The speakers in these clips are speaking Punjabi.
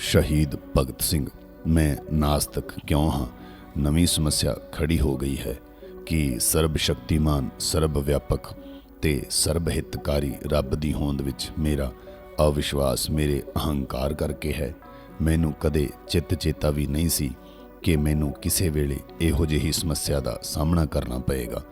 ਸ਼ਹੀਦ ਭਗਤ ਸਿੰਘ, ਮੈਂ ਨਾਸਤਕ ਕਿਉਂ ਹਾਂ? ਨਵੀਂ ਸਮੱਸਿਆ ਖੜੀ ਹੋ ਗਈ ਹੈ ਕਿ ਸਰਬ ਸ਼ਕਤੀਮਾਨ, ਸਰਬ ਵਿਆਪਕ ਤੇ ਸਰਬ ਹਿਤਕਾਰੀ ਰੱਬ ਦੀ ਹੋਂਦ ਵਿੱਚ ਮੇਰਾ ਅਵਿਸ਼ਵਾਸ, ਮੇਰੇ ਅਹੰਕਾਰ ਕਰਕੇ ਹੈ। ਮੈਨੂੰ ਕਦੇ ਚਿੱਤ ਚੇਤਾ ਵੀ ਨਹੀਂ ਸੀ ਕਿ ਮੈਨੂੰ ਕਿਸੇ ਵੇਲੇ ਇਹੋ ਜਿਹੀ ਸਮੱਸਿਆ ਦਾ ਸਾਹਮਣਾ ਕਰਨਾ ਪਏਗਾ।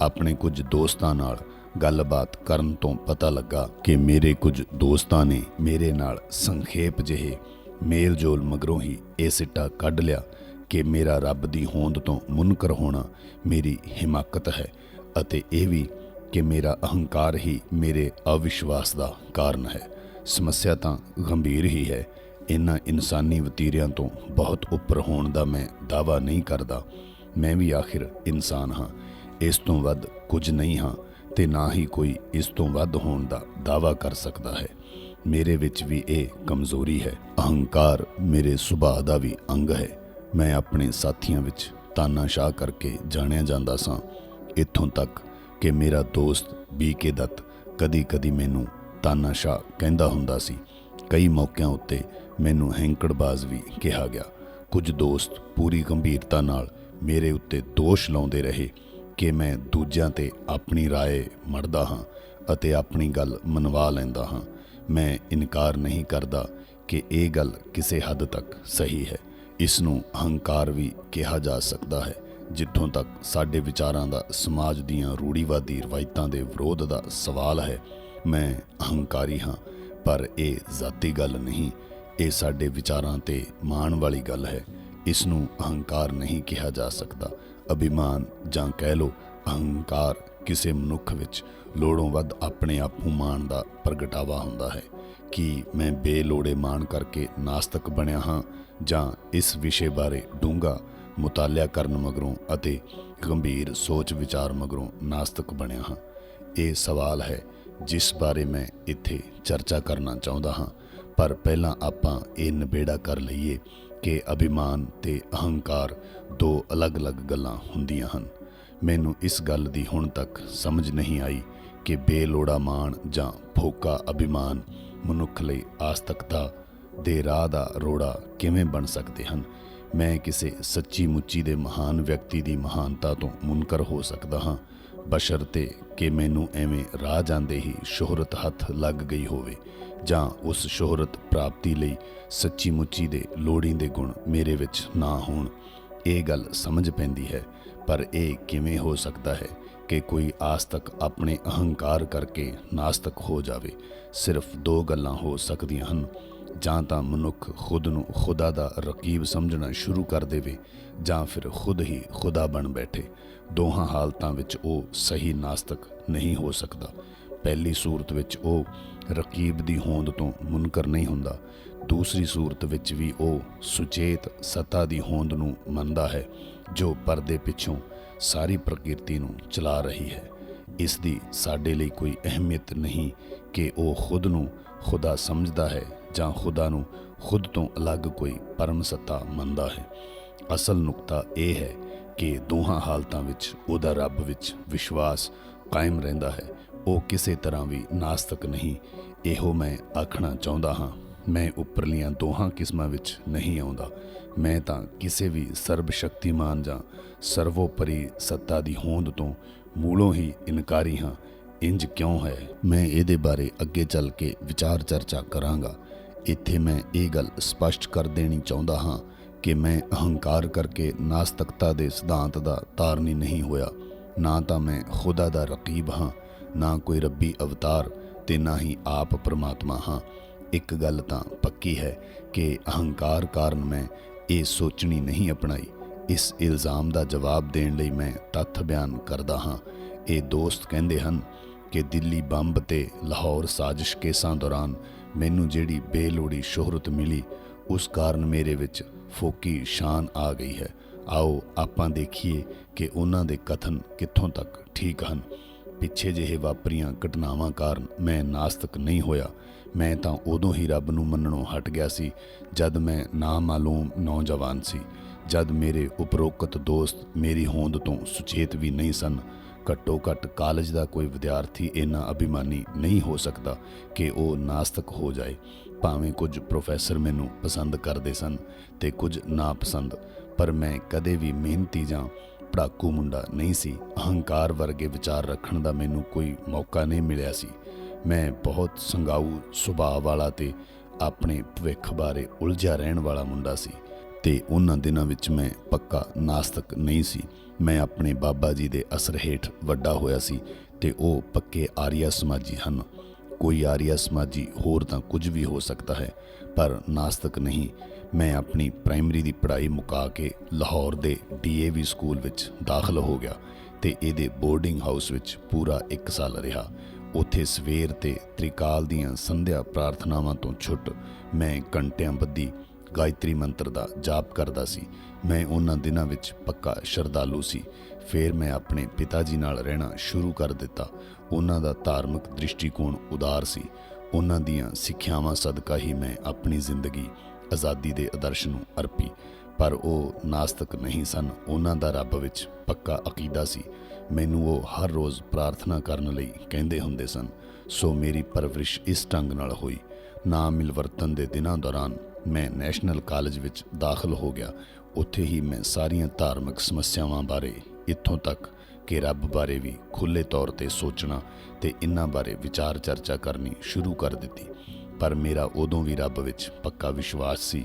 ਆਪਣੇ ਕੁਝ ਦੋਸਤਾਂ ਨਾਲ ਗੱਲਬਾਤ ਕਰਨ ਤੋਂ ਪਤਾ ਲੱਗਾ ਕਿ ਮੇਰੇ ਕੁਝ ਦੋਸਤਾਂ ਨੇ ਮੇਰੇ ਨਾਲ ਸੰਖੇਪ ਜਿਹੇ ਮੇਲ ਜੋਲ ਮਗਰੋਂ ਹੀ ਇਹ ਸਿੱਟਾ ਕੱਢ ਲਿਆ ਕਿ ਮੇਰਾ ਰੱਬ ਦੀ ਹੋਂਦ ਤੋਂ ਮੁਨਕਰ ਹੋਣਾ ਮੇਰੀ ਹਿਮਾਕਤ ਹੈ ਅਤੇ ਇਹ ਵੀ ਕਿ ਮੇਰਾ ਅਹੰਕਾਰ ਹੀ ਮੇਰੇ ਅਵਿਸ਼ਵਾਸ ਦਾ ਕਾਰਨ ਹੈ। ਸਮੱਸਿਆ ਤਾਂ ਗੰਭੀਰ ਹੀ ਹੈ। ਇਹਨਾਂ ਇਨਸਾਨੀ ਵਤੀਰਿਆਂ ਤੋਂ ਬਹੁਤ ਉੱਪਰ ਹੋਣ ਦਾ ਮੈਂ ਦਾਵਾ ਨਹੀਂ ਕਰਦਾ। ਮੈਂ ਵੀ ਆਖਿਰ ਇਨਸਾਨ ਹਾਂ। ਇਸ ਤੋਂ ਵੱਧ ਕੁਝ ਨਹੀਂ ਹਾਂ ਤੇ ਨਾ ਹੀ ਕੋਈ ਇਸ ਤੋਂ ਵੱਧ ਹੋਣ ਦਾ ਦਾਵਾ ਕਰ ਸਕਦਾ ਹੈ। ਮੇਰੇ ਵਿੱਚ ਵੀ ਇਹ ਕਮਜ਼ੋਰੀ ਹੈ ਅਹੰਕਾਰ ਮੇਰੇ ਸੁਭਾਅ ਦਾ ਵੀ ਅੰਗ ਹੈ ਮੈਂ ਆਪਣੇ ਸਾਥੀਆਂ ਵਿੱਚ ਤਾਨਾਸ਼ਾਹ ਕਰਕੇ ਜਾਣਿਆ ਜਾਂਦਾ ਸਾਂ ਇੱਥੋਂ ਤੱਕ ਕਿ ਮੇਰਾ ਦੋਸਤ ਬੀਕੇ ਦੱਤ ਕਦੀ-ਕਦੀ ਮੈਨੂੰ ਤਾਨਾਸ਼ਾਹ ਕਹਿੰਦਾ ਹੁੰਦਾ ਸੀ ਕਈ ਮੌਕਿਆਂ ਉੱਤੇ ਮੈਨੂੰ ਹੈਂਕੜਬਾਜ਼ ਵੀ ਕਿਹਾ ਗਿਆ ਕੁਝ ਦੋਸਤ ਪੂਰੀ ਗੰਭੀਰਤਾ ਨਾਲ ਮੇਰੇ ਉੱਤੇ ਦੋਸ਼ ਲਾਉਂਦੇ ਰਹੇ ਕਿ ਮੈਂ ਦੂਜਿਆਂ ਤੇ ਆਪਣੀ رائے ਮੜਦਾ ਹਾਂ ਅਤੇ ਆਪਣੀ ਗੱਲ ਮਨਵਾ ਲੈਂਦਾ ਹਾਂ ਮੈਂ ਇਨਕਾਰ ਨਹੀਂ ਕਰਦਾ ਕਿ ਇਹ ਗੱਲ ਕਿਸੇ ਹੱਦ ਤੱਕ ਸਹੀ ਹੈ। ਇਸ ਨੂੰ ਅਹੰਕਾਰ ਵੀ ਕਿਹਾ ਜਾ ਸਕਦਾ ਹੈ, ਜਿੱਥੋਂ ਤੱਕ ਸਾਡੇ ਵਿਚਾਰਾਂ ਦਾ, ਸਮਾਜ ਦੀਆਂ ਰੂੜੀਵਾਦੀ ਰਵਾਇਤਾਂ ਦੇ ਵਿਰੋਧ ਦਾ ਸਵਾਲ ਹੈ। ਮੈਂ ਅਹੰਕਾਰੀ ਹਾਂ, ਪਰ ਇਹ ਜ਼ਾਤੀ ਗੱਲ ਨਹੀਂ, ਇਹ ਸਾਡੇ ਵਿਚਾਰਾਂ ਤੇ ਮਾਣ ਵਾਲੀ ਗੱਲ ਹੈ। ਇਸ ਨੂੰ ਅਹੰਕਾਰ ਨਹੀਂ ਕਿਹਾ ਜਾ ਸਕਦਾ। ਅਭਿਮਾਨ ਜਾਂ ਕਹਿ ਲੋ ਅਹੰਕਾਰ ਕਿਸੇ ਮਨੁੱਖ ਵਿੱਚ ਲੋੜੋਂ ਵੱਧ ਆਪਣੇ ਆਪੂ ਮਾਣ ਦਾ ਪ੍ਰਗਟਾਵਾ ਹੁੰਦਾ ਹੈ ਕਿ ਮੈਂ ਬੇਲੋੜੇ ਮਾਣ ਕਰਕੇ ਨਾਸਤਕ ਬਣਿਆ ਹਾਂ ਜਾਂ ਇਸ ਵਿਸ਼ੇ ਬਾਰੇ ਡੂੰਘਾ ਮੁਤਾਲਿਆ ਕਰਨ ਮਗਰੋਂ ਅਤੇ ਗੰਭੀਰ ਸੋਚ ਵਿਚਾਰ ਮਗਰੋਂ ਨਾਸਤਕ ਬਣਿਆ ਹਾਂ। ਇਹ ਸਵਾਲ ਹੈ ਜਿਸ ਬਾਰੇ ਮੈਂ ਇੱਥੇ ਚਰਚਾ ਕਰਨਾ ਚਾਹੁੰਦਾ ਹਾਂ। ਪਰ ਪਹਿਲਾਂ ਆਪਾਂ ਇਹ ਨਿਬੇੜਾ ਕਰ ਲਈਏ ਕਿ ਅਭਿਮਾਨ ਤੇ ਅਹੰਕਾਰ ਦੋ ਅਲੱਗ-ਅਲੱਗ ਗੱਲਾਂ ਹੁੰਦੀਆਂ ਹਨ। ਮੈਨੂੰ ਇਸ ਗੱਲ ਦੀ ਹੁਣ ਤੱਕ ਸਮਝ ਨਹੀਂ ਆਈ ਕਿ ਬੇਲੋੜਾ ਮਾਣ ਜਾਂ ਫੋਕਾ ਅਭਿਮਾਨ ਮਨੁੱਖ ਲਈ ਆਸਤਕਤਾ ਦੇ ਰਾਹ ਦਾ ਰੋੜਾ ਕਿਵੇਂ ਬਣ ਸਕਦੇ ਹਨ? ਮੈਂ ਕਿਸੇ ਸੱਚੀ ਮੁੱਚੀ ਦੇ ਮਹਾਨ ਵਿਅਕਤੀ ਦੀ ਮਹਾਨਤਾ ਤੋਂ ਮੁਨਕਰ ਹੋ ਸਕਦਾ ਹਾਂ। ਬਸ਼ਰਤੇ ਕਿ ਮੈਨੂੰ ਐਵੇਂ ਰਾਹ ਜਾਂਦੇ ਹੀ ਸ਼ੋਹਰਤ ਹੱਥ ਲੱਗ ਗਈ ਹੋਵੇ ਜਾਂ ਉਸ ਸ਼ੋਹਰਤ ਪ੍ਰਾਪਤੀ ਲਈ ਸੱਚੀ ਮੁੱਚੀ ਦੇ ਲੋੜੀਂਦੇ ਗੁਣ ਮੇਰੇ ਵਿੱਚ ਨਾ ਹੋਣ। ਇਹ ਗੱਲ ਸਮਝ ਪੈਂਦੀ ਹੈ, ਪਰ ਇਹ ਕਿਵੇਂ ਹੋ ਸਕਦਾ ਹੈ? ਕਿ ਕੋਈ ਆਸਤਕ ਆਪਣੇ ਅਹੰਕਾਰ ਕਰਕੇ ਨਾਸਤਕ ਹੋ ਜਾਵੇ, ਸਿਰਫ ਦੋ ਗੱਲਾਂ ਹੋ ਸਕਦੀਆਂ ਹਨ। ਜਾਂ ਤਾਂ ਮਨੁੱਖ ਖੁਦ ਨੂੰ ਖੁਦਾ ਦਾ ਰਕੀਬ ਸਮਝਣਾ ਸ਼ੁਰੂ ਕਰ ਦੇਵੇ, ਜਾਂ ਫਿਰ ਖੁਦ ਹੀ ਖੁਦਾ ਬਣ ਬੈਠੇ। ਦੋਹਾਂ ਹਾਲਤਾਂ ਵਿੱਚ ਉਹ ਸਹੀ ਨਾਸਤਕ ਨਹੀਂ ਹੋ ਸਕਦਾ। ਪਹਿਲੀ ਸੂਰਤ ਵਿੱਚ ਉਹ ਰਕੀਬ ਦੀ ਹੋਂਦ ਤੋਂ ਮੁਨਕਰ ਨਹੀਂ ਹੁੰਦਾ। ਦੂਸਰੀ ਸੂਰਤ ਵਿੱਚ ਵੀ ਉਹ ਸੁਚੇਤ ਸੱਤਾ ਦੀ ਹੋਂਦ ਨੂੰ ਮੰਨਦਾ ਹੈ, ਜੋ ਪਰਦੇ ਪਿੱਛੋਂ ਸਾਰੀ ਪ੍ਰਕਿਰਤੀ ਨੂੰ ਚਲਾ ਰਹੀ ਹੈ। ਇਸ ਦੀ ਸਾਡੇ ਲਈ ਕੋਈ ਅਹਿਮੀਅਤ ਨਹੀਂ ਕਿ ਉਹ ਖੁਦ ਨੂੰ ਖੁਦਾ ਸਮਝਦਾ ਹੈ ਜਾਂ ਖੁਦਾ ਨੂੰ ਖੁਦ ਤੋਂ ਅਲੱਗ ਕੋਈ ਪਰਮ ਸੱਤਾ ਮੰਨਦਾ ਹੈ। ਅਸਲ ਨੁਕਤਾ ਇਹ ਹੈ ਕਿ ਦੋਹਾਂ ਹਾਲਤਾਂ ਵਿੱਚ ਉਹਦਾ ਰੱਬ ਵਿੱਚ ਵਿਸ਼ਵਾਸ ਕਾਇਮ ਰਹਿੰਦਾ ਹੈ। ਉਹ ਕਿਸੇ ਤਰ੍ਹਾਂ ਵੀ ਨਾਸਤਕ ਨਹੀਂ। ਇਹੋ ਮੈਂ ਆਖਣਾ ਚਾਹੁੰਦਾ ਹਾਂ। ਮੈਂ ਉੱਪਰਲੀਆਂ ਦੋਹਾਂ ਕਿਸਮਾਂ ਵਿੱਚ ਨਹੀਂ ਆਉਂਦਾ। ਮੈਂ ਤਾਂ ਕਿਸੇ ਵੀ ਸਰਬ ਸ਼ਕਤੀਮਾਨ ਜਾਂ ਸਰਵੋਪਰੀ ਸੱਤਾ ਦੀ ਹੋਂਦ ਤੋਂ ਮੂਲੋਂ ਹੀ ਇਨਕਾਰੀ ਹਾਂ। ਇੰਜ ਕਿਉਂ ਹੈ? ਮੈਂ ਇਹਦੇ ਬਾਰੇ ਅੱਗੇ ਚੱਲ ਕੇ ਵਿਚਾਰ ਚਰਚਾ ਕਰਾਂਗਾ। ਇੱਥੇ ਮੈਂ ਇਹ ਗੱਲ ਸਪਸ਼ਟ ਕਰ ਦੇਣੀ ਚਾਹੁੰਦਾ ਹਾਂ ਕਿ ਮੈਂ ਅਹੰਕਾਰ ਕਰਕੇ ਨਾਸਤਕਤਾ ਦੇ ਸਿਧਾਂਤ ਦਾ ਤਾਰਨੀ ਨਹੀਂ ਹੋਇਆ। ਨਾ ਤਾਂ ਮੈਂ ਖੁਦਾ ਦਾ ਰਕੀਬ ਹਾਂ, ਨਾ ਕੋਈ ਰੱਬੀ ਅਵਤਾਰ ਤੇ ਨਾ ਹੀ ਆਪ ਪਰਮਾਤਮਾ ਹਾਂ। ਇੱਕ ਗੱਲ ਤਾਂ ਪੱਕੀ ਹੈ ਕਿ ਅਹੰਕਾਰ ਕਾਰਨ ਮੈਂ ਇਹ ਸੋਚਣੀ ਨਹੀਂ ਅਪਣਾਈ। ਇਸ ਇਲਜ਼ਾਮ ਦਾ ਜਵਾਬ ਦੇਣ ਲਈ ਮੈਂ ਤੱਥ ਬਿਆਨ ਕਰਦਾ ਹਾਂ। ਇਹ ਦੋਸਤ ਕਹਿੰਦੇ ਹਨ ਕਿ ਦਿੱਲੀ ਬੰਬ ਤੇ ਲਾਹੌਰ ਸਾਜ਼ਿਸ਼ ਕੇਸਾਂ ਦੌਰਾਨ ਮੈਨੂੰ ਜਿਹੜੀ ਬੇਲੋੜੀ ਸ਼ੋਹਰਤ ਮਿਲੀ, ਉਸ ਕਾਰਨ ਮੇਰੇ ਵਿੱਚ ਫੋਕੀ ਸ਼ਾਨ ਆ ਗਈ ਹੈ। ਆਓ ਆਪਾਂ ਦੇਖੀਏ ਕਿ ਉਹਨਾਂ ਦੇ ਕਥਨ ਕਿੱਥੋਂ ਤੱਕ ਠੀਕ ਹਨ। ਪਿੱਛੇ ਜਿਹੇ ਵਾਪਰੀਆਂ ਘਟਨਾਵਾਂ ਕਾਰਨ ਮੈਂ ਨਾਸਤਕ ਨਹੀਂ ਹੋਇਆ। ਮੈਂ ਤਾਂ ਉਦੋਂ ਹੀ ਰੱਬ ਨੂੰ ਮੰਨਣੋਂ ਹਟ ਗਿਆ ਸੀ, ਜਦ ਮੈਂ ਨਾਮਾਲੂਮ ਨੌਜਵਾਨ ਸੀ। ਜਦ ਮੇਰੇ ਉਪਰੋਕਤ ਦੋਸਤ ਮੇਰੀ ਹੋਂਦ ਤੋਂ ਸੁਚੇਤ ਵੀ ਨਹੀਂ ਸਨ, ਘੱਟੋ ਘੱਟ ਕਾਲਜ ਦਾ ਕੋਈ ਵਿਦਿਆਰਥੀ ਇੰਨਾ ਅਭਿਮਾਨੀ ਨਹੀਂ ਹੋ ਸਕਦਾ ਕਿ ਉਹ ਨਾਸਤਕ ਹੋ ਜਾਏ। ਭਾਵੇਂ ਕੁਝ ਪ੍ਰੋਫੈਸਰ ਮੈਨੂੰ ਪਸੰਦ ਕਰਦੇ ਸਨ ਤੇ ਕੁਝ ਨਾ ਪਸੰਦ ਪਰ ਮੈਂ ਕਦੇ ਵੀ ਮਿਹਨਤੀ ਜਾਂ ਪੜਾਕੂ ਮੁੰਡਾ ਨਹੀਂ ਸੀ। ਅਹੰਕਾਰ ਵਰਗੇ ਵਿਚਾਰ ਰੱਖਣ ਦਾ ਮੈਨੂੰ ਕੋਈ ਮੌਕਾ ਨਹੀਂ ਮਿਲਿਆ ਸੀ। ਮੈਂ ਬਹੁਤ ਸੰਗਾਊ ਸੁਭਾਅ ਵਾਲਾ ਤੇ ਆਪਣੇ ਭਵਿੱਖ ਬਾਰੇ ਉਲਝਿਆ ਰਹਿਣ ਵਾਲਾ ਮੁੰਡਾ ਸੀ ਤੇ ਉਹਨਾਂ ਦਿਨਾਂ ਵਿੱਚ ਮੈਂ ਪੱਕਾ ਨਾਸਤਕ ਨਹੀਂ ਸੀ। ਮੈਂ ਆਪਣੇ ਬਾਬਾ ਜੀ ਦੇ ਅਸਰ ਹੇਠ ਵੱਡਾ ਹੋਇਆ ਸੀ ਤੇ ਉਹ ਪੱਕੇ ਆਰੀਆ ਸਮਾਜੀ ਹਨ। ਕੋਈ ਆਰੀਆ ਸਮਾਜੀ ਹੋਰ ਤਾਂ ਕੁਝ ਵੀ ਹੋ ਸਕਦਾ ਹੈ, ਪਰ ਨਾਸਤਕ ਨਹੀਂ। ਮੈਂ ਆਪਣੀ ਪ੍ਰਾਇਮਰੀ ਦੀ ਪੜ੍ਹਾਈ ਮੁਕਾ ਕੇ ਲਾਹੌਰ ਦੇ ਡੀਏਵੀ ਸਕੂਲ ਵਿੱਚ ਦਾਖਲ ਹੋ ਗਿਆ ਤੇ ਇਹਦੇ ਬੋਰਡਿੰਗ ਹਾਊਸ ਵਿੱਚ ਪੂਰਾ 1 ਸਾਲ ਰਿਹਾ। ਉੱਥੇ ਸਵੇਰ ਤੇ ਤ੍ਰਿਕਾਲ ਦੀਆਂ ਸੰਧਿਆ ਪ੍ਰਾਰਥਨਾਵਾਂ ਤੋਂ ਛੁੱਟ ਮੈਂ ਘੰਟਿਆਂ ਬੱਧੀ ਗਾਇਤਰੀ ਮੰਤਰ ਦਾ ਜਾਪ ਕਰਦਾ ਸੀ। ਮੈਂ ਉਹਨਾਂ ਦਿਨਾਂ ਵਿੱਚ ਪੱਕਾ ਸ਼ਰਧਾਲੂ ਸੀ। ਫਿਰ ਮੈਂ ਆਪਣੇ ਪਿਤਾ ਜੀ ਨਾਲ ਰਹਿਣਾ ਸ਼ੁਰੂ ਕਰ ਦਿੱਤਾ। ਉਹਨਾਂ ਦਾ ਧਾਰਮਿਕ ਦ੍ਰਿਸ਼ਟੀਕੋਣ ਉਦਾਰ ਸੀ। ਉਹਨਾਂ ਦੀਆਂ ਸਿੱਖਿਆਵਾਂ ਸਦਕਾ ਹੀ ਮੈਂ ਆਪਣੀ ਜ਼ਿੰਦਗੀ ਆਜ਼ਾਦੀ ਦੇ ਆਦਰਸ਼ ਨੂੰ ਅਰਪੀ, ਪਰ ਉਹ ਨਾਸਤਕ ਨਹੀਂ ਸਨ। ਉਹਨਾਂ ਦਾ ਰੱਬ ਵਿੱਚ ਪੱਕਾ ਅਕੀਦਾ ਸੀ। ਮੈਨੂੰ ਉਹ ਹਰ ਰੋਜ਼ ਪ੍ਰਾਰਥਨਾ ਕਰਨ ਲਈ ਕਹਿੰਦੇ ਹੁੰਦੇ ਸਨ, ਸੋ ਮੇਰੀ ਪਰਵਰਿਸ਼ ਇਸ ਢੰਗ ਨਾਲ ਹੋਈ। ਨਾ ਮਿਲਵਰਤਨ ਦੇ ਦਿਨਾਂ ਦੌਰਾਨ ਮੈਂ ਨੈਸ਼ਨਲ ਕਾਲਜ ਵਿੱਚ ਦਾਖਲ ਹੋ ਗਿਆ। ਉੱਥੇ ਹੀ ਮੈਂ ਸਾਰੀਆਂ ਧਾਰਮਿਕ ਸਮੱਸਿਆਵਾਂ ਬਾਰੇ ਇੱਥੋਂ ਤੱਕ ਕਿ ਰੱਬ ਬਾਰੇ ਵੀ ਖੁੱਲੇ ਤੌਰ ਤੇ ਸੋਚਣਾ ਤੇ ਇਹਨਾਂ ਬਾਰੇ ਵਿਚਾਰ ਚਰਚਾ ਕਰਨੀ ਸ਼ੁਰੂ ਕਰ ਦਿੱਤੀ। ਪਰ ਮੇਰਾ ਉਦੋਂ ਵੀ ਰੱਬ ਵਿੱਚ ਪੱਕਾ ਵਿਸ਼ਵਾਸ ਸੀ।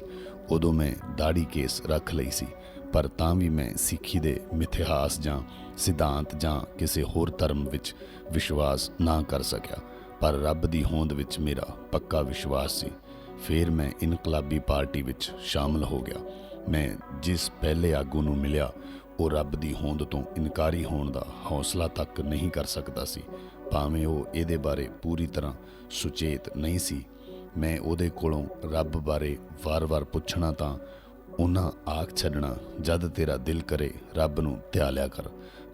ਉਦੋਂ ਮੈਂ ਦਾੜੀ ਕੇਸ ਰੱਖ ਲਈ ਸੀ, ਪਰ ਤਾਂ ਵੀ ਮੈਂ ਸਿੱਖੀ ਦੇ ਮਿਥਿਹਾਸ ਜਾਂ ਸਿਧਾਂਤ ਜਾਂ ਕਿਸੇ ਹੋਰ ਧਰਮ ਵਿੱਚ ਵਿਸ਼ਵਾਸ ਨਾ ਕਰ ਸਕਿਆ। ਪਰ ਰੱਬ ਦੀ ਹੋਂਦ ਵਿੱਚ ਮੇਰਾ ਪੱਕਾ ਵਿਸ਼ਵਾਸ ਸੀ। ਫਿਰ ਮੈਂ ਇਨਕਲਾਬੀ ਪਾਰਟੀ ਵਿੱਚ ਸ਼ਾਮਲ ਹੋ ਗਿਆ। ਮੈਂ ਜਿਸ ਪਹਿਲੇ ਆਗੂ ਨੂੰ ਮਿਲਿਆ, ਉਹ ਰੱਬ ਦੀ ਹੋਂਦ ਤੋਂ ਇਨਕਾਰੀ ਹੋਣ ਦਾ ਹੌਸਲਾ ਤੱਕ ਨਹੀਂ ਕਰ ਸਕਦਾ ਸੀ। ਭਾਵੇਂ ਉਹ ਇਹਦੇ ਬਾਰੇ ਪੂਰੀ ਤਰ੍ਹਾਂ ਸੁਚੇਤ ਨਹੀਂ ਸੀ ਮੈਂ ਉਹਦੇ ਕੋਲੋਂ ਰੱਬ ਬਾਰੇ ਵਾਰ-ਵਾਰ ਪੁੱਛਣਾ ਤਾਂ ਉਹਨਾਂ ਆਖ ਛੱਡਣਾ, ਜਦ ਤੇਰਾ ਦਿਲ ਕਰੇ ਰੱਬ ਨੂੰ ਧਿਆਲਿਆ ਕਰ।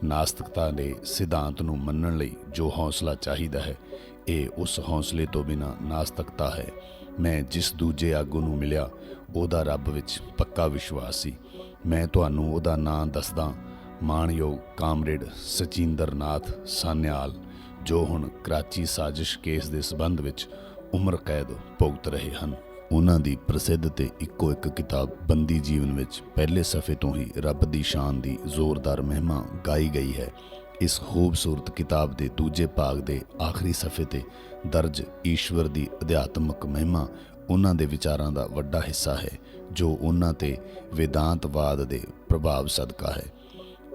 ਨਾਸਤਿਕਤਾ ਦੇ ਸਿਧਾਂਤ ਨੂੰ ਮੰਨਣ ਲਈ ਜੋ ਹੌਸਲਾ ਚਾਹੀਦਾ ਹੈ, ਇਹ ਉਸ ਹੌਸਲੇ ਤੋਂ ਬਿਨਾ ਨਾਸਤਿਕਤਾ ਹੈ। ਮੈਂ ਜਿਸ ਦੂਜੇ ਆਗੂ ਨੂੰ ਮਿਲਿਆ, ਉਹਦਾ ਰੱਬ ਵਿੱਚ ਪੱਕਾ ਵਿਸ਼ਵਾਸ ਸੀ। ਮੈਂ ਤੁਹਾਨੂੰ ਉਹਦਾ ਨਾਂ ਦੱਸਦਾ, ਮਾਣਯੋਗ ਕਾਮਰੇਡ ਸਚਿੰਦਰਨਾਥ ਸਾਨਿਆਲ, ਜੋ ਹੁਣ ਕਰਾਚੀ ਸਾਜ਼ਿਸ਼ ਕੇਸ ਦੇ ਸਬੰਧ ਵਿੱਚ ਉਮਰ ਕੈਦ ਭੁਗਤ ਰਹੇ ਹਨ। ਉਹਨਾਂ ਦੀ ਪ੍ਰਸਿੱਧ ਤੇ ਇੱਕੋ ਇੱਕ ਕਿਤਾਬ ਬੰਦੀ ਜੀਵਨ ਵਿੱਚ ਪਹਿਲੇ ਸਫ਼ੇ ਤੋਂ ਹੀ ਰੱਬ ਦੀ ਸ਼ਾਨ ਦੀ ਜ਼ੋਰਦਾਰ ਮਹਿਮਾ ਗਾਈ ਗਈ ਹੈ। ਇਸ ਖੂਬਸੂਰਤ ਕਿਤਾਬ ਦੇ ਦੂਜੇ ਭਾਗ ਦੇ ਆਖਰੀ ਸਫ਼ੇ ਤੇ ਦਰਜ ਈਸ਼ਵਰ ਦੀ ਅਧਿਆਤਮਕ ਮਹਿਮਾ ਉਹਨਾਂ ਦੇ ਵਿਚਾਰਾਂ ਦਾ ਵੱਡਾ ਹਿੱਸਾ ਹੈ, ਜੋ ਉਹਨਾਂ ਤੇ ਵੇਦਾਂਤਵਾਦ ਦੇ ਪ੍ਰਭਾਵ ਸਦਕਾ ਹੈ।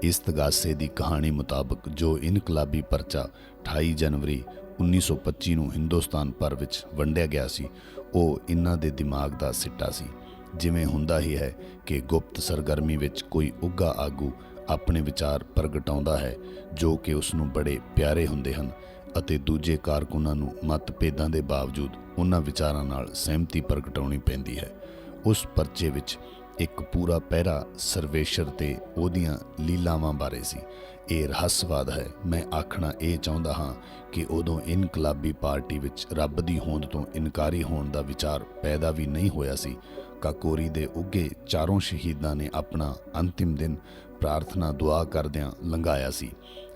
ਇਸ ਤਗਾਸੇ ਦੀ ਕਹਾਣੀ ਮੁਤਾਬਕ ਜੋ ਇਨਕਲਾਬੀ ਪਰਚਾ 28 ਜਨਵਰੀ 1925 ਨੂੰ ਹਿੰਦੁਸਤਾਨ ਭਰ ਵਿੱਚ ਵੰਡਿਆ ਗਿਆ ਸੀ। ਉਹ ਇਹਨਾਂ ਦੇ ਦਿਮਾਗ ਦਾ ਸਿੱਟਾ ਸੀ। ਜਿਵੇਂ ਹੁੰਦਾ ਹੀ ਹੈ ਕਿ ਗੁਪਤ ਸਰਗਰਮੀ ਵਿੱਚ ਕੋਈ ਉੱਗਾ ਆਗੂ ਆਪਣੇ ਵਿਚਾਰ ਪ੍ਰਗਟਾਉਂਦਾ ਹੈ, ਜੋ ਕਿ ਉਸ ਨੂੰ ਬੜੇ ਪਿਆਰੇ ਹੁੰਦੇ ਹਨ ਅਤੇ ਦੂਜੇ ਕਾਰਕੁਨਾਂ ਨੂੰ ਮਤਭੇਦਾਂ ਦੇ ਬਾਵਜੂਦ ਉਹਨਾਂ ਵਿਚਾਰਾਂ ਨਾਲ ਸਹਿਮਤੀ ਪ੍ਰਗਟਾਉਣੀ ਪੈਂਦੀ ਹੈ। ਉਸ ਪਰਚੇ ਵਿੱਚ ਇੱਕ ਪੂਰਾ ਪਹਿਰਾ ਸਰਵੇਸ਼ਰ ਤੇ ਉਹਦੀਆਂ ਲੀਲਾਵਾਂ ਬਾਰੇ ਸੀ। ਇਹ ਰਹੱਸਵਾਦ ਹੈ। ਮੈਂ ਆਖਣਾ ਇਹ ਚਾਹੁੰਦਾ ਹਾਂ ਕਿ ਉਦੋਂ ਇਨਕਲਾਬੀ ਪਾਰਟੀ ਵਿੱਚ ਰੱਬ ਦੀ ਹੋਂਦ ਤੋਂ ਇਨਕਾਰੀ ਹੋਣ ਦਾ ਵਿਚਾਰ ਪੈਦਾ ਵੀ ਨਹੀਂ ਹੋਇਆ ਸੀ। ਕਾਕੋਰੀ ਦੇ ਉੱਗੇ ਚਾਰੋਂ ਸ਼ਹੀਦਾਂ ਨੇ ਆਪਣਾ ਅੰਤਿਮ ਦਿਨ ਪ੍ਰਾਰਥਨਾ ਦੁਆ ਕਰਦਿਆਂ ਲੰਘਾਇਆ ਸੀ।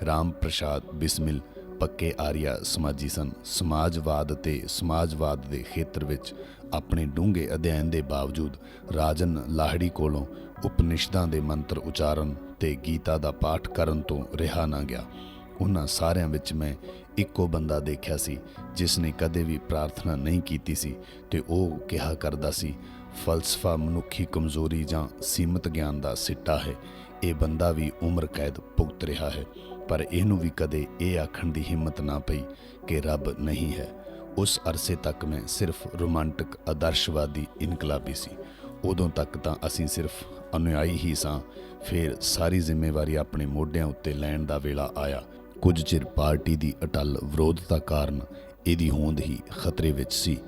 ਰਾਮ ਪ੍ਰਸਾਦ, ਬਿਸਮਿਲ, ਪੱਕੇ ਆਰੀਆ ਸਮਾਜੀ ਸਨ। ਸਮਾਜਵਾਦ ਤੇ ਸਮਾਜਵਾਦ ਦੇ ਖੇਤਰ ਵਿੱਚ ਆਪਣੇ ਡੂੰਘੇ ਅਧਿਐਨ ਦੇ ਬਾਵਜੂਦ ਰਾਜਨ ਲਾਹੜੀ ਕੋਲੋਂ ਉਪਨਿਸ਼ਦਾਂ ਦੇ ਮੰਤਰ ਉਚਾਰਨ ਤੇ ਗੀਤਾ ਦਾ ਪਾਠ ਕਰਨ ਤੋਂ ਰਿਹਾ ਨਾ ਗਿਆ। ਉਹਨਾਂ ਸਾਰਿਆਂ ਵਿੱਚ ਮੈਂ ਇੱਕੋ ਬੰਦਾ ਦੇਖਿਆ ਸੀ, ਜਿਸ ਨੇ ਕਦੇ ਵੀ ਪ੍ਰਾਰਥਨਾ ਨਹੀਂ ਕੀਤੀ ਸੀ ਤੇ ਉਹ ਕਿਹਾ ਕਰਦਾ ਸੀ, ਫਲਸਫਾ ਮਨੁੱਖੀ ਕਮਜ਼ੋਰੀ ਜਾਂ ਸੀਮਤ ਗਿਆਨ ਦਾ ਸਿੱਟਾ ਹੈ। ਇਹ ਬੰਦਾ ਵੀ ਉਮਰ ਕੈਦ ਭੁਗਤ ਰਿਹਾ ਹੈ, ਪਰ ਇਹਨੂੰ ਵੀ ਕਦੇ ਇਹ ਆਖਣ ਦੀ ਹਿੰਮਤ ਨਾ ਪਈ ਕਿ ਰੱਬ ਨਹੀਂ ਹੈ। ਉਸ ਅਰਸੇ ਤੱਕ ਮੈਂ ਸਿਰਫ ਰੋਮਾਂਟਿਕ ਆਦਰਸ਼ਵਾਦੀ ਇਨਕਲਾਬੀ ਸੀ। ਉਦੋਂ ਤੱਕ ਤਾਂ ਅਸੀਂ ਸਿਰਫ ਅਨੁਯਾਈ ਹੀ ਸਾਂ। ਫਿਰ ਸਾਰੀ ਜ਼ਿੰਮੇਵਾਰੀ ਆਪਣੇ ਮੋਢਿਆਂ ਉੱਤੇ ਲੈਣ ਦਾ ਵੇਲਾ ਆਇਆ। ਕੁਝ ਚਿਰ ਪਾਰਟੀ ਦੀ ਅਟਲ ਵਿਰੋਧਤਾ ਕਾਰਨ ਇਹਦੀ ਹੋਂਦ ਹੀ ਖਤਰੇ ਵਿੱਚ ਸੀ।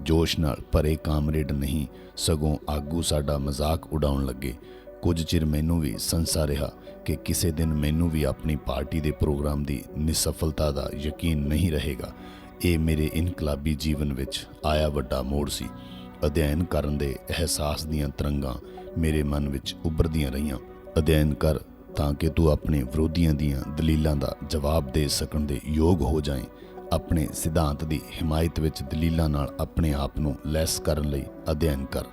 ਜੋਸ਼ ਨਾਲ ਭਰੇ ਕਾਮਰੇਡ ਨਹੀਂ, ਸਗੋਂ ਆਗੂ ਸਾਡਾ ਮਜ਼ਾਕ ਉਡਾਉਣ ਲੱਗੇ। ਕੁਝ ਚਿਰ ਮੈਨੂੰ ਵੀ ਸੰਸਾ ਰਿਹਾ ਕਿ ਕਿਸੇ ਦਿਨ ਮੈਨੂੰ ਵੀ ਆਪਣੀ ਪਾਰਟੀ ਦੇ ਪ੍ਰੋਗਰਾਮ ਦੀ ਨਿਸਫਲਤਾ ਦਾ ਯਕੀਨ ਨਹੀਂ ਰਹੇਗਾ। ਇਹ ਮੇਰੇ ਇਨਕਲਾਬੀ ਜੀਵਨ ਵਿੱਚ ਆਇਆ ਵੱਡਾ ਮੋੜ ਸੀ। ਅਧਿਐਨ ਕਰਨ ਦੇ ਅਹਿਸਾਸ ਦੀਆਂ ਤਰੰਗਾਂ ਮੇਰੇ ਮਨ ਵਿੱਚ ਉੱਭਰਦੀਆਂ ਰਹੀਆਂ। ਅਧਿਐਨ ਕਰ ਤਾਂ ਕਿ ਤੂੰ ਆਪਣੇ ਵਿਰੋਧੀਆਂ ਦੀਆਂ ਦਲੀਲਾਂ ਦਾ ਜਵਾਬ ਦੇ ਸਕਣ ਦੇ ਯੋਗ ਹੋ ਜਾਏ। ਆਪਣੇ ਸਿਧਾਂਤ ਦੀ ਹਮਾਇਤ ਵਿੱਚ ਦਲੀਲਾਂ ਨਾਲ ਆਪਣੇ ਆਪ ਨੂੰ ਲੈਸ ਕਰਨ ਲਈ ਅਧਿਐਨ ਕਰ।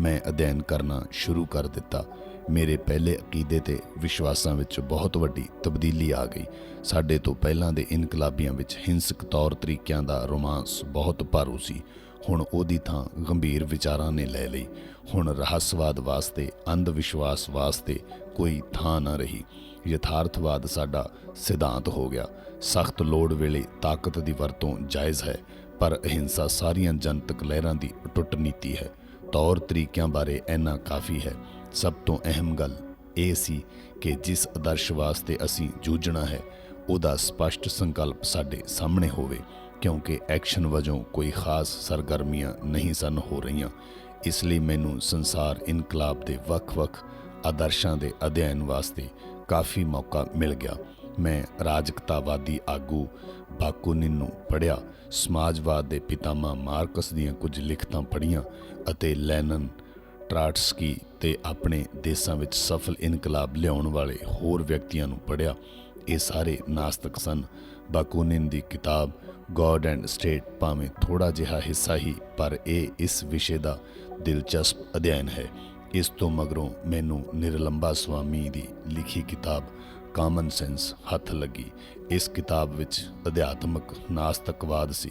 ਮੈਂ ਅਧਿਐਨ ਕਰਨਾ ਸ਼ੁਰੂ ਕਰ ਦਿੱਤਾ। ਮੇਰੇ ਪਹਿਲੇ ਅਕੀਦੇ ਤੇ ਵਿਸ਼ਵਾਸਾਂ ਵਿੱਚ ਬਹੁਤ ਵੱਡੀ ਤਬਦੀਲੀ ਆ ਗਈ। ਸਾਡੇ ਤੋਂ ਪਹਿਲਾਂ ਦੇ ਇਨਕਲਾਬੀਆਂ ਵਿੱਚ ਹਿੰਸਕ ਤੌਰ ਤਰੀਕਿਆਂ ਦਾ ਰੋਮਾਂਸ ਬਹੁਤ ਭਾਰੂ ਸੀ। ਹੁਣ ਉਹਦੀ ਥਾਂ ਗੰਭੀਰ ਵਿਚਾਰਾਂ ਨੇ ਲੈ ਲਈ। ਹੁਣ ਰਹੱਸਵਾਦ ਵਾਸਤੇ ਅੰਧ ਵਿਸ਼ਵਾਸ ਵਾਸਤੇ ਕੋਈ ਥਾਂ ਨਾ ਰਹੀ। ਯਥਾਰਥਵਾਦ ਸਾਡਾ ਸਿਧਾਂਤ ਹੋ ਗਿਆ। ਸਖਤ ਲੋੜ ਵੇਲੇ ਤਾਕਤ ਦੀ ਵਰਤੋਂ ਜਾਇਜ਼ ਹੈ, ਪਰ ਅਹਿੰਸਾ ਸਾਰੀਆਂ ਜਨਤਕ ਲਹਿਰਾਂ ਦੀ ਟੁੱਟ ਨੀਤੀ ਹੈ। ਤੌਰ ਤਰੀਕਿਆਂ ਬਾਰੇ ਇੰਨਾ ਕਾਫੀ ਹੈ। ਸਭ ਤੋਂ ਅਹਿਮ ਗੱਲ ਇਹ ਸੀ ਕਿ ਜਿਸ ਆਦਰਸ਼ ਵਾਸਤੇ ਅਸੀਂ ਜੂਝਣਾ ਹੈ, ਉਹਦਾ ਸਪਸ਼ਟ ਸੰਕਲਪ ਸਾਡੇ ਸਾਹਮਣੇ ਹੋਵੇ, ਕਿਉਂਕਿ ਐਕਸ਼ਨ ਵਜੋਂ ਕੋਈ ਖਾਸ ਸਰਗਰਮੀਆਂ ਨਹੀਂ ਸਨ ਹੋ ਰਹੀਆਂ। ਇਸ ਲਈ ਮੈਨੂੰ ਸੰਸਾਰ ਇਨਕਲਾਬ ਦੇ ਵੱਖ-ਵੱਖ ਆਦਰਸ਼ਾਂ ਦੇ ਅਧਿਐਨ ਵਾਸਤੇ ਕਾਫੀ ਮੌਕਾ ਮਿਲ ਗਿਆ। ਮੈਂ ਰਾਜਕਤਾਵਾਦੀ ਆਗੂ ਬਾਕੂਨਿਨ ਨੂੰ ਪੜ੍ਹਿਆ। ਸਮਾਜਵਾਦ ਦੇ ਪਿਤਾਮਾ ਮਾਰਕਸ ਦੀਆਂ ਕੁਝ ਲਿਖਤਾਂ ਪੜ੍ਹੀਆਂ ਅਤੇ ਲੈਨਨ ਟਰਾਟਸਕੀ ਤੇ ਆਪਣੇ ਦੇਸ਼ਾਂ ਵਿੱਚ ਸਫਲ ਇਨਕਲਾਬ ਲਿਆਉਣ ਵਾਲੇ ਹੋਰ ਵਿਅਕਤੀਆਂ ਨੂੰ ਪੜ੍ਹਿਆ, ਇਹ ਸਾਰੇ ਨਾਸਤਕ ਸਨ। ਬਾਕੂਨਿਨ ਦੀ ਕਿਤਾਬ ਗੋਡ ਐਂਡ ਸਟੇਟ ਭਾਵੇਂ ਥੋੜਾ ਜਿਹਾ ਹਿੱਸਾ ਹੀ, ਪਰ ਇਹ ਇਸ ਵਿਸ਼ੇ ਦਾ ਦਿਲਚਸਪ ਅਧਿਐਨ ਹੈ। ਇਸ ਤੋਂ ਮਗਰੋਂ ਮੈਨੂੰ ਨਿਰਲੰਬਾ ਸਵਾਮੀ ਦੀ ਲਿਖੀ ਕਿਤਾਬ ਕਾਮਨ ਸੈਂਸ ਹੱਥ ਲੱਗੀ। ਇਸ ਕਿਤਾਬ ਵਿੱਚ ਅਧਿਆਤਮਕ ਨਾਸਤਕਵਾਦ ਸੀ।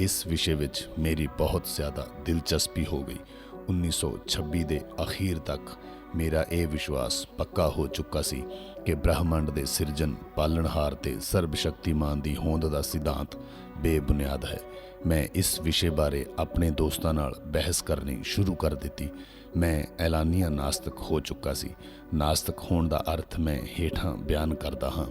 ਇਸ ਵਿਸ਼ੇ ਵਿੱਚ ਮੇਰੀ ਬਹੁਤ ਜ਼ਿਆਦਾ ਦਿਲਚਸਪੀ ਹੋ ਗਈ। 1926 ਦੇ ਅਖੀਰ ਤੱਕ ਮੇਰਾ ਇਹ ਵਿਸ਼ਵਾਸ ਪੱਕਾ ਹੋ ਚੁੱਕਾ ਸੀ ਕਿ ਬ੍ਰਹਿਮੰਡ ਦੇ ਸਿਰਜਣ, ਪਾਲਣਹਾਰ ਤੇ ਸਰਬਸ਼ਕਤੀਮਾਨ ਦੀ ਹੋਂਦ ਦਾ ਸਿਧਾਂਤ ਬੇਬੁਨਿਆਦ ਹੈ। ਮੈਂ ਇਸ ਵਿਸ਼ੇ ਬਾਰੇ ਆਪਣੇ ਦੋਸਤਾਂ ਨਾਲ ਬਹਿਸ ਕਰਨੀ ਸ਼ੁਰੂ ਕਰ ਦਿੱਤੀ। ਮੈਂ ਐਲਾਨੀਆ ਨਾਸਤਕ ਹੋ ਚੁੱਕਾ ਸੀ। ਨਾਸਤਕ ਹੋਣ ਦਾ ਅਰਥ ਮੈਂ ਹੇਠਾਂ ਬਿਆਨ ਕਰਦਾ ਹਾਂ।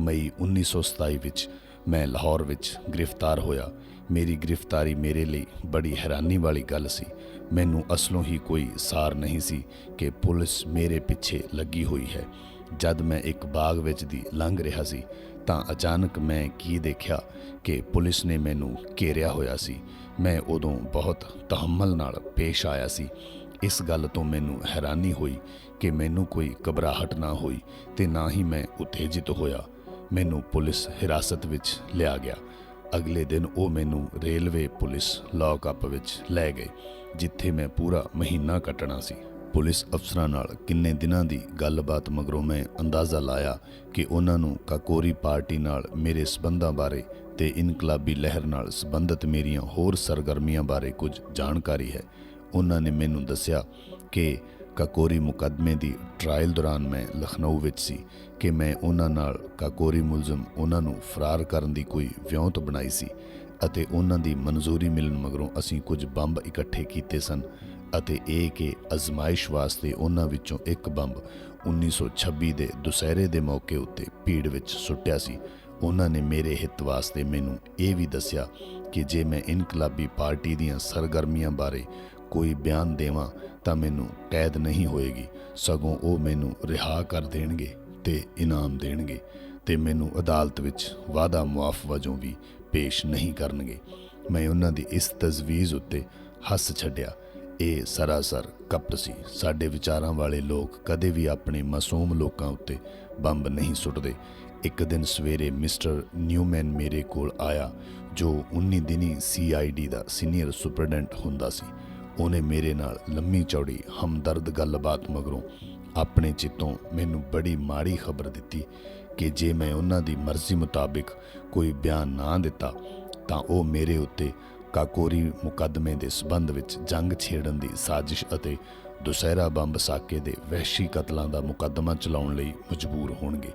ਮਈ 1927 ਵਿੱਚ ਮੈਂ ਲਾਹੌਰ ਵਿੱਚ ਗ੍ਰਿਫਤਾਰ ਹੋਇਆ। ਮੇਰੀ ਗ੍ਰਿਫਤਾਰੀ ਮੇਰੇ ਲਈ ਬੜੀ ਹੈਰਾਨੀ ਵਾਲੀ ਗੱਲ ਸੀ। ਮੈਨੂੰ ਅਸਲੋਂ ਹੀ ਕੋਈ ਸਾਰ ਨਹੀਂ ਸੀ ਕਿ ਪੁਲਿਸ ਮੇਰੇ ਪਿੱਛੇ ਲੱਗੀ ਹੋਈ ਹੈ। ਜਦ ਮੈਂ ਇੱਕ ਬਾਗ ਵਿੱਚ ਦੀ ਲੰਘ ਰਿਹਾ ਸੀ, ਤਾਂ ਅਚਾਨਕ ਮੈਂ ਕੀ ਦੇਖਿਆ ਕਿ ਪੁਲਿਸ ਨੇ ਮੈਨੂੰ ਘੇਰਿਆ ਹੋਇਆ ਸੀ। ਮੈਂ ਉਦੋਂ ਬਹੁਤ ਤਹਮਲ ਨਾਲ ਪੇਸ਼ ਆਇਆ ਸੀ। ਇਸ ਗੱਲ ਤੋਂ ਮੈਨੂੰ ਹੈਰਾਨੀ ਹੋਈ ਕਿ ਮੈਨੂੰ ਕੋਈ ਘਬਰਾਹਟ ਨਾ ਹੋਈ ਤੇ ਨਾ ਹੀ ਮੈਂ ਉਤੇਜਿਤ ਹੋਇਆ। ਮੈਨੂੰ ਪੁਲਿਸ ਹਿਰਾਸਤ ਵਿੱਚ ਲਿਆ ਗਿਆ। ਅਗਲੇ ਦਿਨ ਉਹ ਮੈਨੂੰ ਰੇਲਵੇ ਪੁਲਿਸ ਲੌਕਅਪ ਵਿੱਚ ਲੈ ਗਏ, ਜਿੱਥੇ ਮੈਂ ਪੂਰਾ ਮਹੀਨਾ ਕੱਟਣਾ ਸੀ। ਪੁਲਿਸ ਅਫਸਰਾਂ ਨਾਲ ਕਿੰਨੇ ਦਿਨਾਂ ਦੀ ਗੱਲਬਾਤ ਮਗਰੋਂ ਮੈਂ ਅੰਦਾਜ਼ਾ ਲਾਇਆ ਕਿ ਉਹਨਾਂ ਨੂੰ ਕਾਕੋਰੀ ਪਾਰਟੀ ਨਾਲ ਮੇਰੇ ਸਬੰਧਾਂ ਬਾਰੇ ਤੇ ਇਨਕਲਾਬੀ ਲਹਿਰ ਨਾਲ ਸੰਬੰਧਿਤ ਮੇਰੀਆਂ ਹੋਰ ਸਰਗਰਮੀਆਂ ਬਾਰੇ ਕੁਝ ਜਾਣਕਾਰੀ ਹੈ। ਉਹਨਾਂ ਨੇ ਮੈਨੂੰ ਦੱਸਿਆ ਕਿ ਕਾਕੋਰੀ ਮੁਕੱਦਮੇ ਦੀ ਟ੍ਰਾਇਲ ਦੌਰਾਨ ਮੈਂ ਲਖਨਊ ਵਿੱਚ ਸੀ ਕਿ ਮੈਂ ਉਹਨਾਂ ਨਾਲ ਕਾਕੋਰੀ ਮੁਲਜ਼ਮ ਉਹਨਾਂ ਨੂੰ ਫਰਾਰ ਕਰਨ ਦੀ ਕੋਈ ਵਿਉਂਤ ਬਣਾਈ ਸੀ ਅਤੇ ਉਹਨਾਂ ਦੀ ਮਨਜ਼ੂਰੀ ਮਿਲਣ ਮਗਰੋਂ ਅਸੀਂ ਕੁਝ ਬੰਬ ਇਕੱਠੇ ਕੀਤੇ ਸਨ ਅਤੇ ਇਹ ਕਿ ਅਜ਼ਮਾਇਸ਼ ਵਾਸਤੇ ਉਹਨਾਂ ਵਿੱਚੋਂ ਇੱਕ ਬੰਬ 1926 ਦੇ ਦੁਸਹਿਰੇ ਦੇ ਮੌਕੇ ਉੱਤੇ ਭੀੜ ਵਿੱਚ ਸੁੱਟਿਆ ਸੀ। ਉਹਨਾਂ ਨੇ ਮੇਰੇ ਹਿੱਤ ਵਾਸਤੇ ਮੈਨੂੰ ਇਹ ਵੀ ਦੱਸਿਆ ਕਿ ਜੇ ਮੈਂ ਇਨਕਲਾਬੀ ਪਾਰਟੀ ਦੀਆਂ ਸਰਗਰਮੀਆਂ ਬਾਰੇ ਕੋਈ ਬਿਆਨ ਦੇਵਾਂ ਤਾਂ ਮੈਨੂੰ ਕੈਦ ਨਹੀਂ ਹੋਏਗੀ। ਸਗੋਂ ਉਹ ਮੈਨੂੰ ਰਿਹਾ ਕਰ ਦੇਣਗੇ ਤੇ ਇਨਾਮ ਦੇਣਗੇ ਤੇ ਮੈਨੂੰ ਅਦਾਲਤ ਵਿੱਚ ਵਾਅਦਾ ਮੁਆਫ ਵਜੋਂ ਵੀ ਪੇਸ਼ ਨਹੀਂ ਕਰਨਗੇ। ਮੈਂ ਉਹਨਾਂ ਦੀ ਇਸ ਤਜਵੀਜ਼ ਉੱਤੇ ਹੱਸ ਛੱਡਿਆ। ਇਹ ਸਰਾਸਰ ਕਪਟ ਸੀ। ਸਾਡੇ ਵਿਚਾਰਾਂ ਵਾਲੇ ਲੋਕ ਕਦੇ ਵੀ ਆਪਣੇ ਮਾਸੂਮ ਲੋਕਾਂ ਉੱਤੇ ਬੰਬ ਨਹੀਂ ਸੁੱਟਦੇ। ਇੱਕ ਦਿਨ ਸਵੇਰੇ ਮਿਸਟਰ ਨਿਊਮੈਨ ਮੇਰੇ ਕੋਲ ਆਇਆ, ਜੋ 19 ਦਿਨੀ ਸੀਆਈਡੀ ਦਾ ਸੀਨੀਅਰ ਸੁਪਰਡੈਂਟ ਹੁੰਦਾ ਸੀ। ਉਹਨੇ ਮੇਰੇ ਨਾਲ ਲੰਮੀ ਚੌੜੀ ਹਮਦਰਦ ਗੱਲਬਾਤ ਮਗਰੋਂ ਆਪਣੇ ਚਿੱਤੋਂ ਮੈਨੂੰ ਬੜੀ ਮਾੜੀ ਖਬਰ ਦਿੱਤੀ ਕਿ ਜੇ ਮੈਂ ਉਹਨਾਂ ਦੀ ਮਰਜ਼ੀ ਮੁਤਾਬਿਕ ਕੋਈ ਬਿਆਨ ਨਾ ਦਿੱਤਾ, ਤਾਂ ਉਹ ਮੇਰੇ ਉੱਤੇ ਕਾਕੋਰੀ ਮੁਕੱਦਮੇ ਦੇ ਸਬੰਧ ਵਿੱਚ ਜੰਗ ਛੇੜਨ ਦੀ ਸਾਜ਼ਿਸ਼ ਅਤੇ ਦੁਸਹਿਰਾ ਬੰਬ ਸਾਕੇ ਦੇ ਵਹਿਸ਼ੀ ਕਤਲਾਂ ਦਾ ਮੁਕੱਦਮਾ ਚਲਾਉਣ ਲਈ ਮਜਬੂਰ ਹੋਣਗੇ।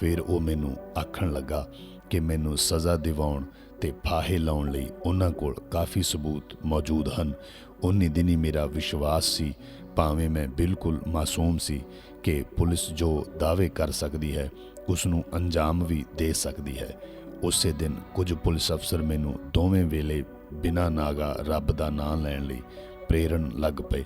ਫਿਰ ਉਹ ਮੈਨੂੰ ਆਖਣ ਲੱਗਾ ਕਿ ਮੈਨੂੰ ਸਜ਼ਾ ਦਿਵਾਉਣ ਤੇ ਫਾਹੇ ਲਾਉਣ ਲਈ ਉਹਨਾਂ ਕੋਲ ਕਾਫੀ ਸਬੂਤ ਮੌਜੂਦ ਹਨ। ਉਨੀ ਦਿਨੀ ਮੇਰਾ ਵਿਸ਼ਵਾਸ ਸੀ, ਭਾਵੇਂ ਮੈਂ ਬਿਲਕੁਲ ਮਾਸੂਮ ਸੀ ਕਿ ਪੁਲਿਸ ਜੋ ਦਾਅਵੇ ਕਰ ਸਕਦੀ ਹੈ ਉਸ ਨੂੰ ਅੰਜਾਮ ਵੀ ਦੇ ਸਕਦੀ ਹੈ। ਉਸੇ ਦਿਨ ਕੁਝ ਪੁਲਿਸ ਅਫਸਰ ਮੈਨੂੰ ਦੋਵੇਂ ਵੇਲੇ ਬਿਨਾਂ ਨਾਗਾ ਰੱਬ ਦਾ ਨਾਮ ਲੈਣ ਲਈ ਪ੍ਰੇਰਨ ਲੱਗ ਪਏ।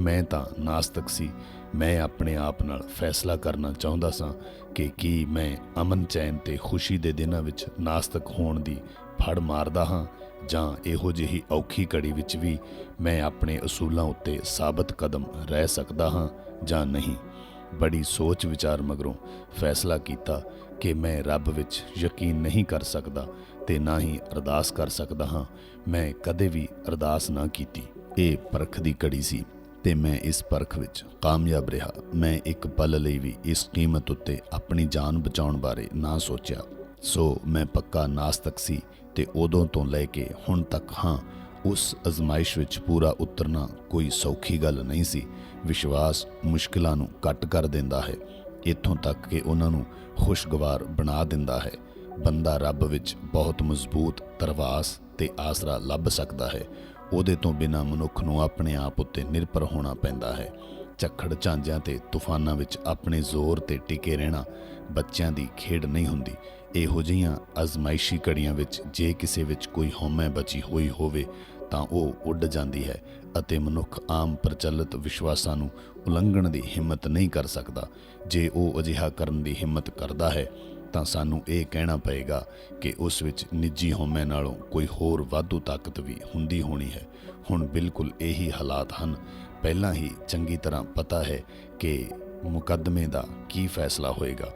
ਮੈਂ ਤਾਂ ਨਾਸਤਕ ਸੀ। ਮੈਂ ਆਪਣੇ ਆਪ ਨਾਲ ਫੈਸਲਾ ਕਰਨਾ ਚਾਹੁੰਦਾ ਸਾਂ ਕਿ ਕੀ ਮੈਂ ਅਮਨ ਚੈਨ ਤੇ ਖੁਸ਼ੀ ਦੇ ਦਿਨਾਂ ਵਿੱਚ ਨਾਸਤਕ ਹੋਣ ਦੀ ਫੜ ਮਾਰਦਾ ਹਾਂ ਜਾਂ ਇਹੋ ਜਿਹੀ ਔਖੀ ਘੜੀ ਵਿੱਚ ਵੀ ਮੈਂ ਆਪਣੇ ਅਸੂਲਾਂ ਉੱਤੇ ਸਾਬਤ ਕਦਮ ਰਹਿ ਸਕਦਾ ਹਾਂ ਜਾਂ ਨਹੀਂ। ਬੜੀ ਸੋਚ ਵਿਚਾਰ ਮਗਰੋਂ ਫੈਸਲਾ ਕੀਤਾ ਕਿ ਮੈਂ ਰੱਬ ਵਿੱਚ ਯਕੀਨ ਨਹੀਂ ਕਰ ਸਕਦਾ ਤੇ ਨਾ ਹੀ ਅਰਦਾਸ ਕਰ ਸਕਦਾ ਹਾਂ। ਮੈਂ ਕਦੇ ਵੀ ਅਰਦਾਸ ਨਾ ਕੀਤੀ। ਇਹ ਪਰਖ ਦੀ ਘੜੀ ਸੀ ਤੇ ਮੈਂ ਇਸ ਪਰਖ ਵਿੱਚ ਕਾਮਯਾਬ ਰਿਹਾ। ਮੈਂ ਇੱਕ ਪਲ ਲਈ ਵੀ ਇਸ ਕੀਮਤ ਉੱਤੇ ਆਪਣੀ ਜਾਨ ਬਚਾਉਣ ਬਾਰੇ ਨਾ ਸੋਚਿਆ। ਸੋ ਮੈਂ ਪੱਕਾ ਨਾਸਤਕ ਸੀ ਤੇ ਉਦੋਂ ਤੋਂ ਲੈ ਕੇ ਹੁਣ ਤੱਕ ਹਾਂ, ਉਸ ਅਜ਼ਮਾਇਸ਼ ਵਿੱਚ ਪੂਰਾ ਉਤਰਨਾ ਕੋਈ ਸੌਖੀ ਗੱਲ ਨਹੀਂ ਸੀ। ਵਿਸ਼ਵਾਸ ਮੁਸ਼ਕਿਲਾਂ ਨੂੰ ਕੱਟ ਕਰ ਦਿੰਦਾ ਹੈ। ਇੱਥੋਂ ਤੱਕ ਕਿ ਉਹਨਾਂ ਨੂੰ ਖੁਸ਼ਗਵਾਰ ਬਣਾ ਦਿੰਦਾ ਹੈ। ਬੰਦਾ ਰੱਬ ਵਿੱਚ ਬਹੁਤ ਮਜ਼ਬੂਤ, ਤਰਵਾਸ ਤੇ ਆਸਰਾ ਲੱਭ ਸਕਦਾ ਹੈ। ਉਹਦੇ ਤੋਂ ਬਿਨਾ ਮਨੁੱਖ ਨੂੰ ਆਪਣੇ ਆਪ ਉੱਤੇ ਨਿਰਭਰ ਹੋਣਾ ਪੈਂਦਾ ਹੈ। ਝੱਖੜ ਝਾਂਜਿਆਂ ਤੇ ਤੂਫਾਨਾਂ ਵਿੱਚ ਆਪਣੇ ਜ਼ੋਰ ਤੇ ਟਿਕੇ ਰਹਿਣਾ ਬੱਚਿਆਂ ਦੀ ਖੇਡ ਨਹੀਂ ਹੁੰਦੀ। ਇਹੋ ਜਿਹੀਆਂ ਅਜ਼ਮਾਇਸ਼ੀ ਘੜੀਆਂ ਵਿੱਚ ਜੇ ਕਿਸੇ ਵਿੱਚ ਕੋਈ ਹਉਮੈ ਬਚੀ ਹੋਈ ਹੋਵੇ, ਤਾਂ ਉਹ ਉੱਡ ਜਾਂਦੀ ਹੈ ਅਤੇ ਮਨੁੱਖ ਆਮ ਪ੍ਰਚਲਿਤ ਵਿਸ਼ਵਾਸਾਂ ਨੂੰ ਉਲੰਘਣ ਦੀ ਹਿੰਮਤ ਨਹੀਂ ਕਰ ਸਕਦਾ। ਜੇ ਉਹ ਅਜਿਹਾ ਕਰਨ ਦੀ ਹਿੰਮਤ ਕਰਦਾ ਹੈ, ਤਾਂ ਸਾਨੂੰ ਇਹ ਕਹਿਣਾ ਪਏਗਾ ਕਿ ਉਸ ਵਿੱਚ ਨਿੱਜੀ ਹਉਮੈ ਨਾਲੋਂ ਕੋਈ ਹੋਰ ਵਾਧੂ ਤਾਕਤ ਵੀ ਹੁੰਦੀ ਹੋਣੀ ਹੈ। ਹੁਣ ਬਿਲਕੁਲ ਇਹੀ ਹਾਲਾਤ ਹਨ। ਪਹਿਲਾਂ ਹੀ ਚੰਗੀ ਤਰ੍ਹਾਂ ਪਤਾ ਹੈ ਕਿ ਮੁਕੱਦਮੇ ਦਾ ਕੀ ਫੈਸਲਾ ਹੋਏਗਾ।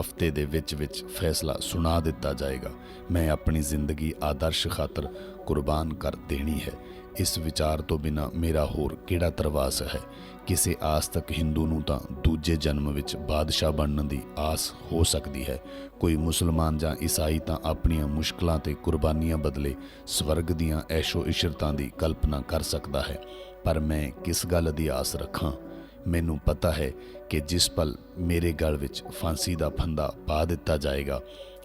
ਹਫ਼ਤੇ ਦੇ ਵਿੱਚ ਵਿੱਚ ਫੈਸਲਾ ਸੁਣਾ ਦਿੱਤਾ ਜਾਏਗਾ। ਮੈਂ ਆਪਣੀ ਜ਼ਿੰਦਗੀ ਆਦਰਸ਼ ਖਾਤਰ ਕੁਰਬਾਨ ਕਰ ਦੇਣੀ ਹੈ। ਇਸ ਵਿਚਾਰ ਤੋਂ ਬਿਨਾ ਮੇਰਾ ਹੋਰ ਕਿਹੜਾ ਤਰਵਾਸ ਹੈ? ਕਿਸੇ ਆਸਤਕ ਹਿੰਦੂ ਨੂੰ ਤਾਂ ਦੂਜੇ ਜਨਮ ਵਿੱਚ ਬਾਦਸ਼ਾਹ ਬਣਨ ਦੀ ਆਸ ਹੋ ਸਕਦੀ ਹੈ। ਕੋਈ ਮੁਸਲਮਾਨ ਜਾਂ ਈਸਾਈ ਤਾਂ ਆਪਣੀਆਂ ਮੁਸ਼ਕਲਾਂ ਤੇ ਕੁਰਬਾਨੀਆਂ ਬਦਲੇ ਸਵਰਗ ਦੀਆਂ ਐਸ਼ੋ ਇਸ਼ਰਤਾਂ ਦੀ ਕਲਪਨਾ ਕਰ ਸਕਦਾ ਹੈ। ਪਰ ਮੈਂ ਕਿਸ ਗੱਲ ਦੀ ਆਸ ਰੱਖਾਂ? ਮੈਨੂੰ ਪਤਾ ਹੈ ਕਿ ਜਿਸ ਪਲ ਮੇਰੇ ਗਲ ਵਿੱਚ ਫਾਂਸੀ ਦਾ ਫੰਦਾ ਪਾ ਦਿੱਤਾ ਜਾਏਗਾ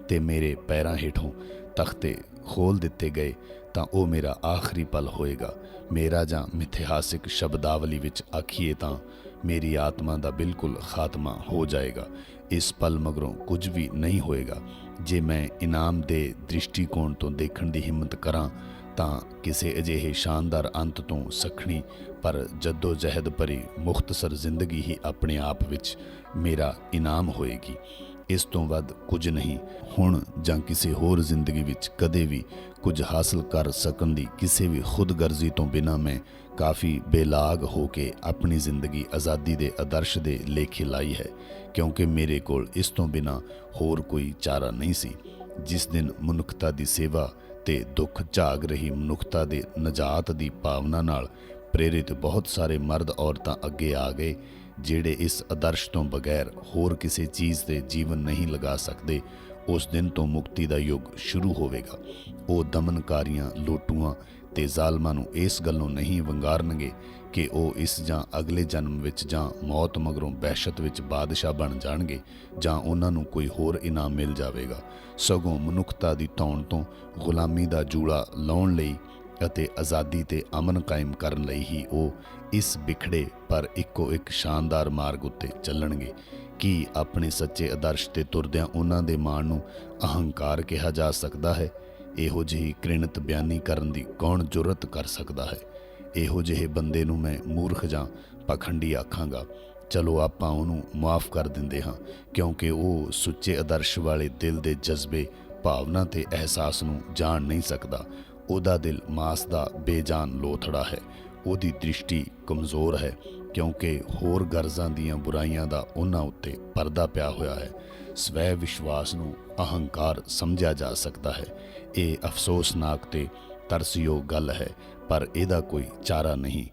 ਤੇ ਮੇਰੇ ਪੈਰਾਂ ਹੇਠੋਂ ਤਖਤੇ ਖੋਲ ਦਿੱਤੇ ਗਏ, ਤਾਂ ਉਹ ਮੇਰਾ ਆਖਰੀ ਪਲ ਹੋਏਗਾ। ਮੇਰਾ ਜਾਂ ਮਿਥਿਹਾਸਿਕ ਸ਼ਬਦਾਵਲੀ ਵਿੱਚ ਆਖੀਏ ਤਾਂ ਮੇਰੀ ਆਤਮਾ ਦਾ ਬਿਲਕੁਲ ਖਾਤਮਾ ਹੋ ਜਾਏਗਾ। ਇਸ ਪਲ ਮਗਰੋਂ ਕੁਝ ਵੀ ਨਹੀਂ ਹੋਏਗਾ। ਜੇ ਮੈਂ ਇਨਾਮ ਦੇ ਦ੍ਰਿਸ਼ਟੀਕੋਣ ਤੋਂ ਦੇਖਣ ਦੀ ਹਿੰਮਤ ਕਰਾਂ ਤਾਂ ਕਿਸੇ ਅਜਿਹੇ ਸ਼ਾਨਦਾਰ ਅੰਤ ਤੋਂ ਸਖਣੀ, ਪਰ ਜੱਦੋ ਜਹਿਦ ਭਰੀ ਮੁਖਤਸਰ ਜ਼ਿੰਦਗੀ ਹੀ ਆਪਣੇ ਆਪ ਵਿੱਚ ਮੇਰਾ ਇਨਾਮ ਹੋਏਗੀ। ਇਸ ਤੋਂ ਵੱਧ ਕੁਝ ਨਹੀਂ, ਹੁਣ ਜਾਂ ਕਿਸੇ ਹੋਰ ਜ਼ਿੰਦਗੀ ਵਿੱਚ ਕਦੇ ਵੀ ਕੁਝ ਹਾਸਲ ਕਰ ਸਕਣ ਦੀ ਕਿਸੇ ਵੀ ਖੁਦਗਰਜ਼ੀ ਤੋਂ ਬਿਨਾ ਮੈਂ ਕਾਫੀ ਬੇਲਾਗ ਹੋ ਕੇ ਆਪਣੀ ਜ਼ਿੰਦਗੀ ਆਜ਼ਾਦੀ ਦੇ ਆਦਰਸ਼ ਦੇ ਲੇਖੇ ਲਾਈ ਹੈ, ਕਿਉਂਕਿ ਮੇਰੇ ਕੋਲ ਇਸ ਤੋਂ ਬਿਨਾ ਹੋਰ ਕੋਈ ਚਾਰਾ ਨਹੀਂ ਸੀ। ਜਿਸ ਦਿਨ ਮਨੁੱਖਤਾ ਦੀ ਸੇਵਾ ਤੇ ਦੁੱਖ ਝਾਗ ਰਹੀ ਮਨੁੱਖਤਾ ਦੇ ਨਜਾਤ ਦੀ ਭਾਵਨਾ ਨਾਲ ਪ੍ਰੇਰਿਤ ਬਹੁਤ ਸਾਰੇ ਮਰਦ ਔਰਤਾਂ ਅੱਗੇ ਆ ਗਏ, ਜਿਹੜੇ ਇਸ ਆਦਰਸ਼ ਤੋਂ ਬਗੈਰ ਹੋਰ ਕਿਸੇ ਚੀਜ਼ ਤੇ ਜੀਵਨ ਨਹੀਂ ਲਗਾ ਸਕਦੇ, ਉਸ ਦਿਨ ਤੋਂ ਮੁਕਤੀ ਦਾ ਯੁੱਗ ਸ਼ੁਰੂ ਹੋਵੇਗਾ। ਉਹ ਦਮਨਕਾਰੀਆਂ, ਲੋਟੂਆਂ ਤੇ ਜ਼ਾਲਮਾਂ ਨੂੰ ਇਸ ਗੱਲੋਂ ਨਹੀਂ ਵੰਗਾਰਨਗੇ ਕਿ ਉਹ ਇਸ ਜਾਂ ਅਗਲੇ ਜਨਮ ਵਿੱਚ ਜਾਂ ਮੌਤ ਮਗਰੋਂ ਬਹਿਸ਼ਤ ਵਿੱਚ ਬਾਦਸ਼ਾਹ ਬਣ ਜਾਣਗੇ ਜਾਂ ਉਹਨਾਂ ਨੂੰ ਕੋਈ ਹੋਰ ਇਨਾਮ ਮਿਲ ਜਾਵੇਗਾ। ਸਗੋਂ ਮਨੁੱਖਤਾ ਦੀ ਧੌਣ ਤੋਂ ਗੁਲਾਮੀ ਦਾ ਜੂੜਾ ਲਾਉਣ ਲਈ ਅਤੇ ਆਜ਼ਾਦੀ ਤੇ ਅਮਨ ਕਾਇਮ ਕਰਨ ਲਈ ਹੀ ਉਹ ਇਸ ਵਿਖੜੇ ਪਰ ਇੱਕੋ ਇੱਕ ਸ਼ਾਨਦਾਰ ਮਾਰਗ ਉੱਤੇ ਚੱਲਣਗੇ। ਕੀ ਆਪਣੇ ਸੱਚੇ ਆਦਰਸ਼ ਤੇ ਤੁਰਦਿਆਂ ਉਹਨਾਂ ਦੇ ਮਾਣ ਨੂੰ ਅਹੰਕਾਰ ਕਿਹਾ ਜਾ ਸਕਦਾ ਹੈ? ਇਹੋ ਜਿਹੀ ਕ੍ਰਿਣਤ ਬਿਆਨੀ ਕਰਨ ਦੀ ਕੌਣ ਜੁਰਤ ਕਰ ਸਕਦਾ ਹੈ? ਇਹੋ ਜਿਹੇ ਬੰਦੇ ਨੂੰ ਮੈਂ ਮੂਰਖ ਜਾਂ ਪਖੰਡੀ ਆਖਾਂਗਾ। ਚਲੋ ਆਪਾਂ ਉਹਨੂੰ ਮਾਫ ਕਰ ਦਿੰਦੇ ਹਾਂ, ਕਿਉਂਕਿ ਉਹ ਸੁੱਚੇ ਆਦਰਸ਼ ਵਾਲੇ ਦਿਲ ਦੇ ਜਜ਼ਬੇ, ਭਾਵਨਾ ਤੇ ਅਹਿਸਾਸ ਨੂੰ ਜਾਣ ਨਹੀਂ ਸਕਦਾ। ਉਹਦਾ ਦਿਲ ਮਾਸ ਦਾ ਬੇਜਾਨ ਲੋਥੜਾ ਹੈ। ਉਹਦੀ ਦ੍ਰਿਸ਼ਟੀ ਕਮਜ਼ੋਰ ਹੈ, ਕਿਉਂਕਿ ਹੋਰ ਗਰਜ਼ਾਂ ਦੀਆਂ ਬੁਰਾਈਆਂ ਦਾ ਉਹਨਾਂ ਉੱਤੇ ਪਰਦਾ ਪਿਆ ਹੋਇਆ ਹੈ। ਸਵੈ ਵਿਸ਼ਵਾਸ ਨੂੰ ਅਹੰਕਾਰ ਸਮਝਿਆ ਜਾ ਸਕਦਾ ਹੈ। ਇਹ ਅਫਸੋਸਨਾਕ ਤੇ ਤਰਸਯੋਗ ਗੱਲ ਹੈ ਪਰ ਇਹਦਾ ਕੋਈ ਚਾਰਾ ਨਹੀਂ।